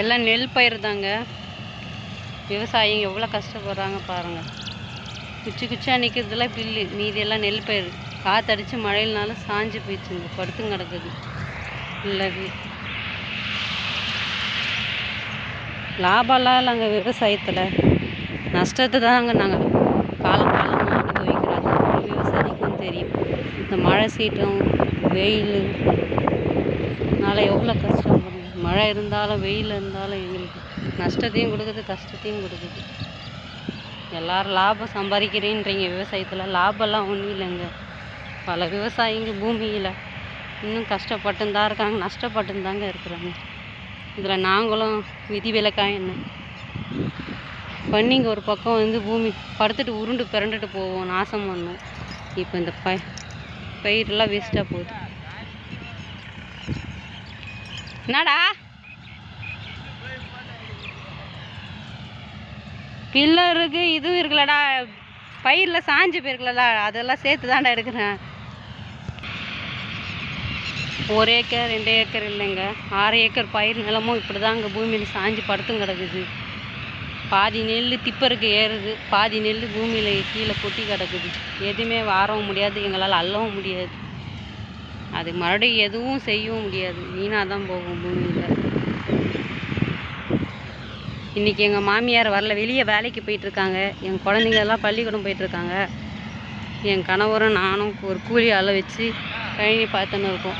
எல்லாம் நெல் பயிர் தாங்க. விவசாயிங்க எவ்வளோ கஷ்டப்படுறாங்க பாருங்கள் குச்சி குச்சியாக நிற்கிறதுலாம் பில்லு மீதியெல்லாம் நெல் பயிர். காற்றடிச்சு மழையினால சாஞ்சு போயிடுச்சுங்க. படுத்து கிடக்குது. இல்லை லாபம்லாம் இல்லைங்க விவசாயத்தில். நஷ்டத்தை தாங்க நாங்கள் காலம் காலமாக அனுபவிக்கிறோம் விவசாயிக்கும் தெரியும். இந்த மழை சீட்டம் வெயில் அதனால் எவ்வளோ கஷ்டம். மழை இருந்தாலும் வெயில் இருந்தாலும் எங்களுக்கு நஷ்டத்தையும் கொடுக்குது கஷ்டத்தையும் கொடுக்குது. எல்லோரும் லாபம் சம்பாதிக்கிறேன்றீங்க விவசாயத்தில். லாபம்லாம் ஒன்றும் இல்லைங்க. பல விவசாயிங்க பூமியில் இன்னும் கஷ்டப்பட்டுன்னு தான் இருக்காங்க நஷ்டப்பட்டுன்னு தாங்க இருக்கிறாங்க. இதில் நாங்களும் விதி விதிவிலக்கா என்ன? பண்ணிங்க ஒரு பக்கம் வந்து பூமி படுத்துட்டு உருண்டு பிறண்டுட்டு போவோம் நாசம் பண்ணும் இப்போ இந்த ப பயிரெல்லாம் வேஸ்ட்டாக போகுது. என்னடா? பில்லருக்கு இருக்கு இதுவும் இருக்குல்லடா. பயிரில் சாஞ்சு போயிருக்குல்லடா. அதெல்லாம் சேர்த்து தாண்டா எடுக்கிறேன். ஒரு ஏக்கர் ரெண்டு ஏக்கர் இல்லைங்க. ஆறு ஏக்கர் பயிர் நிலமும் இப்படி தாங்க பூமியில் சாஞ்சு படுத்தும் கிடக்குது. பாதி நெல் திப்பருக்கு ஏறுது. பாதி நெல் பூமியில் கீழே கொட்டி கிடக்குது. எதுவுமே வாரவும் முடியாது. எங்களால் அள்ளவும் முடியாது. அது மறுபடியும் எதுவும் செய்யவும் முடியாது. வீணாக தான் போகும் பூமியில். இன்றைக்கி எங்கள் மாமியார் வரல. வெளியே வேலைக்கு போயிட்டுருக்காங்க. என் குழந்தைங்க எல்லாம் பள்ளிக்கூடம் போயிட்டுருக்காங்க. என் கணவரும் நானும் ஒரு கூலி ஆளை வச்சு கழனி பார்த்துன்னு இருக்கோம்.